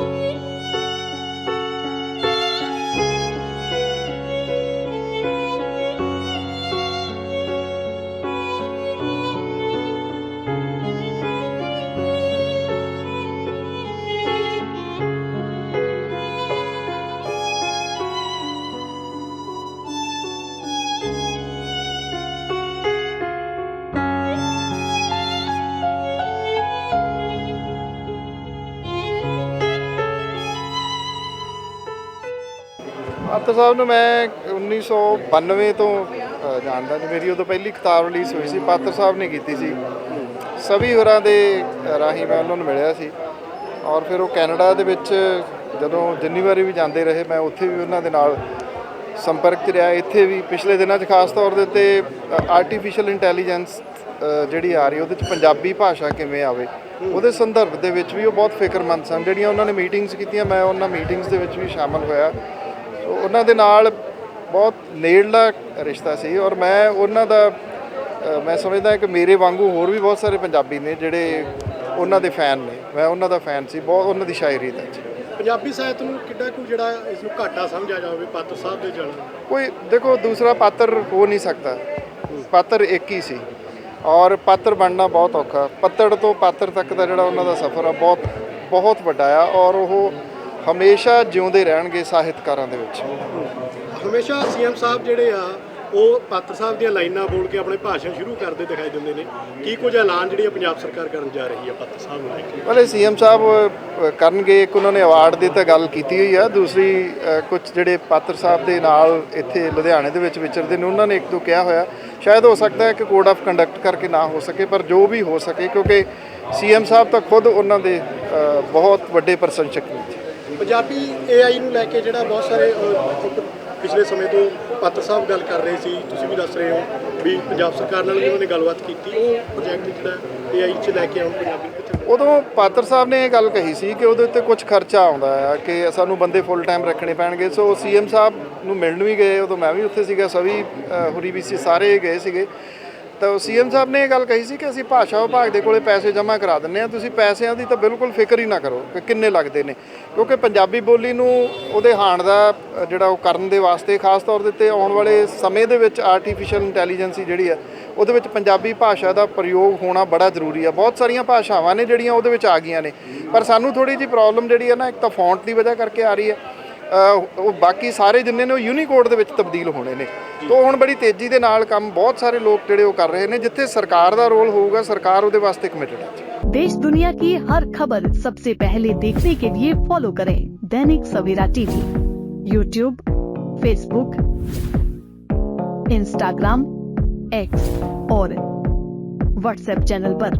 me. ਆਤਰ ਸਾਹਿਬ ਨੂੰ ਮੈਂ 1992 ਤੋਂ ਅ, ਜਾਣਦਾ ਜੀ ਮੇਰੀ ਉਦੋਂ ਪਹਿਲੀ ਕਿਤਾਬ ਰਿਲੀਜ਼ ਹੋਈ ਸੀ ਪਾਤਰ ਸਾਹਿਬ ਨੇ ਕੀਤੀ ਸੀ। ਸਭੀ ਹੋਰਾਂ ਦੇ ਰਾਹੀਂ ਮੈਂ ਉਹਨਾਂ ਨੂੰ ਮਿਲਿਆ ਸੀ। ਔਰ ਫਿਰ ਉਹ ਕੈਨੇਡਾ ਦੇ ਵਿੱਚ ਜਦੋਂ ਜਿੰਨੀ ਵਾਰੀ ਵੀ ਜਾਂਦੇ ਰਹੇ ਮੈਂ ਉੱਥੇ ਵੀ ਉਹਨਾਂ ਦੇ ਨਾਲ ਸੰਪਰਕ 'ਚ ਰਿਹਾ। ਇੱਥੇ ਵੀ ਪਿਛਲੇ ਦਿਨਾਂ 'ਚ ਖਾਸ ਤੌਰ ਦੇ ਉੱਤੇ ਆਰਟੀਫੀਸ਼ੀਅਲ ਇੰਟੈਲੀਜੈਂਸ ਜਿਹੜੀ ਆ ਰਹੀ ਉਹਦੇ 'ਚ ਪੰਜਾਬੀ ਭਾਸ਼ਾ ਕਿਵੇਂ ਆਵੇ ਉਹਦੇ ਸੰਦਰਭ ਦੇ ਵਿੱਚ ਵੀ ਉਹ ਬਹੁਤ ਫਿਕਰਮੰਦ ਸਨ। ਜਿਹੜੀਆਂ ਉਹਨਾਂ ਨੇ ਮੀਟਿੰਗਸ ਕੀਤੀਆਂ ਮੈਂ ਉਹਨਾਂ ਮੀਟਿੰਗਸ ਦੇ ਵਿੱਚ ਵੀ ਸ਼ਾਮਲ ਹੋਇਆ। ਉਹਨਾਂ ਦੇ ਨਾਲ ਬਹੁਤ ਨੇੜਲਾ ਰਿਸ਼ਤਾ ਸੀ ਔਰ ਮੈਂ ਉਹਨਾਂ ਦਾ ਮੈਂ ਸਮਝਦਾ ਕਿ ਮੇਰੇ ਵਾਂਗੂ ਹੋਰ ਵੀ ਬਹੁਤ ਸਾਰੇ ਪੰਜਾਬੀ ਨੇ ਜਿਹੜੇ ਉਹਨਾਂ ਦੇ ਫੈਨ ਨੇ। ਮੈਂ ਉਹਨਾਂ ਦਾ ਫੈਨ ਸੀ ਬਹੁਤ ਉਹਨਾਂ ਦੀ ਸ਼ਾਇਰੀ ਦਾ ਪੰਜਾਬੀ ਸਾਹਿਤ ਨੂੰ ਕਿੱਡਾ ਕੁ ਜਿਹੜਾ ਇਸ ਨੂੰ ਘਾਟਾ ਸਮਝਿਆ ਜਾਵੇ ਪਾਤਰ ਸਾਹਿਬ ਦੇ ਜਲ ਕੋਈ ਦੇਖੋ ਦੂਸਰਾ ਪਾਤਰ ਹੋ ਨਹੀਂ ਸਕਦਾ। ਪਾਤਰ ਇੱਕ ਹੀ ਸੀ ਔਰ ਪਾਤਰ ਬਣਨਾ ਬਹੁਤ ਔਖਾ। ਪੱਤੜ ਤੋਂ ਪਾਤਰ ਤੱਕ ਦਾ ਜਿਹੜਾ ਉਹਨਾਂ ਦਾ ਸਫ਼ਰ ਆ ਬਹੁਤ ਬਹੁਤ ਵੱਡਾ ਆ ਔਰ ਉਹ ਹਮੇਸ਼ਾ ਜਿਉਂਦੇ ਰਹਿਣਗੇ ਸਾਹਿਤਕਾਰਾਂ ਦੇ ਵਿੱਚ। ਹਮੇਸ਼ਾ ਸੀਐਮ ਸਾਹਿਬ ਜਿਹੜੇ ਆ ਉਹ ਪਾਤਰ ਸਾਹਿਬ ਦੀਆਂ ਲਾਈਨਾਂ ਬੋਲ ਕੇ ਆਪਣੇ ਭਾਸ਼ਣ ਸ਼ੁਰੂ ਕਰਦੇ ਦਿਖਾਈ ਦਿੰਦੇ ਨੇ। ਕੀ ਕੁਝ ਐਲਾਨ ਜਿਹੜੀ ਪੰਜਾਬ ਸਰਕਾਰ ਕਰਨ ਜਾ ਰਹੀ ਆ ਪਾਤਰ ਸਾਹਿਬ ਨੂੰ ਲੈ ਕੇ? ਵਾਲੇ ਸੀਐਮ ਸਾਹਿਬ ਕਰਨਗੇ ਇੱਕ ਉਹਨਾਂ ਨੇ ਅਵਾਰਡ ਦੀ ਤਾਂ ਗੱਲ ਕੀਤੀ ਹੋਈ ਆ। ਦੂਸਰੀ ਕੁਝ ਜਿਹੜੇ ਪਾਤਰ ਸਾਹਿਬ ਦੇ ਨਾਲ ਇੱਥੇ ਲੁਧਿਆਣੇ ਦੇ ਵਿੱਚ ਵਿਚਰਦੇ ਨੇ ਉਹਨਾਂ ਨੇ ਇੱਕ ਦੋ ਕਿਹਾ ਹੋਇਆ। ਸ਼ਾਇਦ ਹੋ ਸਕਦਾ ਹੈ ਕਿ ਕੋਡ ਆਫ ਕੰਡਕਟ ਕਰਕੇ ਨਾ ਹੋ ਸਕੇ ਪਰ ਜੋ ਵੀ ਹੋ ਸਕੇ ਕਿਉਂਕਿ ਸੀਐਮ ਸਾਹਿਬ ਤਾਂ ਖੁਦ ਉਹਨਾਂ ਦੇ ਬਹੁਤ ਵੱਡੇ ਪ੍ਰਸ਼ੰਸਕ ਨੇ। ਪੰਜਾਬੀ ਏਆਈ ਨੂੰ ਲੈ ਕੇ ਜਿਹੜਾ ਬਹੁਤ ਸਾਰੇ ਪਿਛਲੇ ਸਮੇਂ ਤੋਂ ਪਾਤਰ ਸਾਹਿਬ ਗੱਲ ਕਰ ਰਹੇ ਸੀ, ਤੁਸੀਂ ਵੀ ਦੱਸ ਰਹੇ ਹੋ ਵੀ ਪੰਜਾਬ ਸਰਕਾਰ ਨਾਲ ਵੀ ਉਹਨਾਂ ਨੇ ਗੱਲਬਾਤ ਕੀਤੀ, ਉਹ ਪ੍ਰੋਜੈਕਟ ਜਿਹੜਾ ਏਆਈ 'ਚ ਲੈ ਕੇ ਆਉਣ ਪੰਜਾਬੀ ਉਦੋਂ ਪਾਤਰ ਸਾਹਿਬ ਨੇ ਇਹ ਗੱਲ ਕਹੀ ਸੀ ਕਿ ਉਹਦੇ ਉੱਤੇ ਕੁਝ ਖਰਚਾ ਆਉਂਦਾ ਹੈ ਕਿ ਸਾਨੂੰ ਬੰਦੇ ਫੁੱਲ ਟਾਈਮ ਰੱਖਣੇ ਪੈਣਗੇ, ਸੋ ਸੀਐਮ ਸਾਹਿਬ ਨੂੰ ਮਿਲਣ ਵੀ ਗਏ, ਉਦੋਂ ਮੈਂ ਵੀ ਉੱਥੇ ਸੀਗਾ, ਸਭੀ ਹੁਰੀ ਵੀ ਸੀ, ਸਾਰੇ ਗਏ ਸੀਗੇ। ਤਾਂ ਸੀਐਮ ਸਾਹਿਬ ਨੇ ਇਹ ਗੱਲ ਕਹੀ ਸੀ ਕਿ ਅਸੀਂ ਭਾਸ਼ਾ ਵਿਭਾਗ ਦੇ ਕੋਲੇ ਪੈਸੇ ਜਮ੍ਹਾਂ ਕਰਾ ਦਿੰਨੇ ਆ ਤੁਸੀਂ ਪੈਸਿਆਂ ਦੀ ਤਾਂ ਬਿਲਕੁਲ ਫਿਕਰ ਹੀ ਨਾ ਕਰੋ ਕਿ ਕਿੰਨੇ ਲੱਗਦੇ ਨੇ। ਕਿਉਂਕਿ ਪੰਜਾਬੀ ਬੋਲੀ ਨੂੰ ਉਹਦੇ ਹਾਣ ਦਾ ਜਿਹੜਾ ਉਹ ਕਰਨ ਦੇ ਵਾਸਤੇ ਖਾਸ ਤੌਰ ਦੇ ਉੱਤੇ ਆਉਣ ਵਾਲੇ ਸਮੇਂ ਦੇ ਵਿੱਚ ਆਰਟੀਫੀਸ਼ੀਅਲ ਇੰਟੈਲੀਜੈਂਸ ਜਿਹੜੀ ਆ, ਉਹਦੇ ਵਿੱਚ ਪੰਜਾਬੀ ਭਾਸ਼ਾ ਦਾ ਪ੍ਰਯੋਗ ਹੋਣਾ ਬੜਾ ਜ਼ਰੂਰੀ ਆ। ਬਹੁਤ ਸਾਰੀਆਂ ਭਾਸ਼ਾਵਾਂ ਨੇ ਜਿਹੜੀਆਂ ਉਹਦੇ ਵਿੱਚ ਆ ਗਈਆਂ ਨੇ। ਪਰ ਸਾਨੂੰ ਥੋੜੀ ਜੀ ਪ੍ਰੋਬਲਮ ਜਿਹੜੀ ਆ ਨਾ, ਇੱਕ ਤਾਂ ਫੌਂਟ ਦੀ ਵਜ੍ਹਾ ਕਰਕੇ ਆ ਰਹੀ ਹੈ ਉਹ ਬਾਕੀ ਸਾਰੇ ਜਿੰਨੇ ਨੇ ਉਹ ਯੂਨੀਕੋਡ ਦੇ ਵਿੱਚ ਤਬਦੀਲ ਹੋਣੇ ਨੇ ਤੋਂ ਹੁਣ ਬੜੀ ਤੇਜ਼ੀ ਦੇ ਨਾਲ ਕੰਮ ਬਹੁਤ ਸਾਰੇ ਲੋਕ ਜਿਹੜੇ ਉਹ ਕਰ ਰਹੇ ਨੇ ਜਿੱਥੇ ਸਰਕਾਰ ਦਾ ਰੋਲ ਹੋਊਗਾ ਸਰਕਾਰ ਉਹਦੇ ਵਾਸਤੇ ਕਮਿਟਡ ਹੈ देश दुनिया की हर खबर सबसे पहले देखने के लिए फॉलो करें Dainik Savera TV YouTube Facebook Instagram X और व्हाट्सएप चैनल पर।